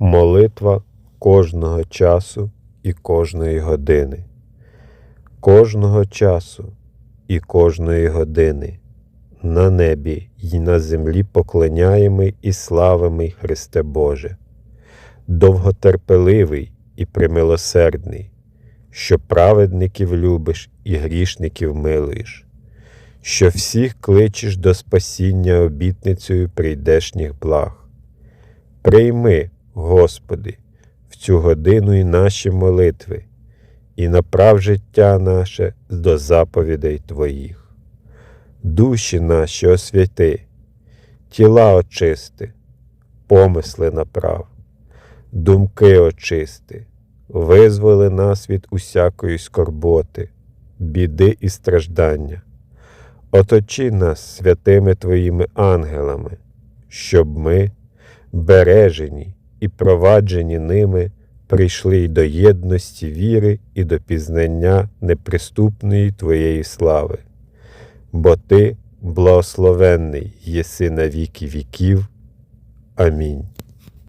Молитва кожного часу і кожної години, кожного часу і кожної години, на небі й на землі поклоняємий і славимий Христе Боже, довготерпеливий і примилосердний, що праведників любиш і грішників милуєш, що всіх кличеш до спасіння обітницею прийдешніх благ. Прийми, Господи, в цю годину і наші молитви, і направ життя наше до заповідей Твоїх. Душі наші освяти, тіла очисти, помисли направ, думки очисти, визволи нас від усякої скорботи, біди і страждання. Оточи нас святими Твоїми ангелами, щоб ми, бережені і проваджені ними, прийшли й до єдності віри і до пізнання неприступної Твоєї слави. Бо Ти, благословенний, єси на віки віків. Амінь.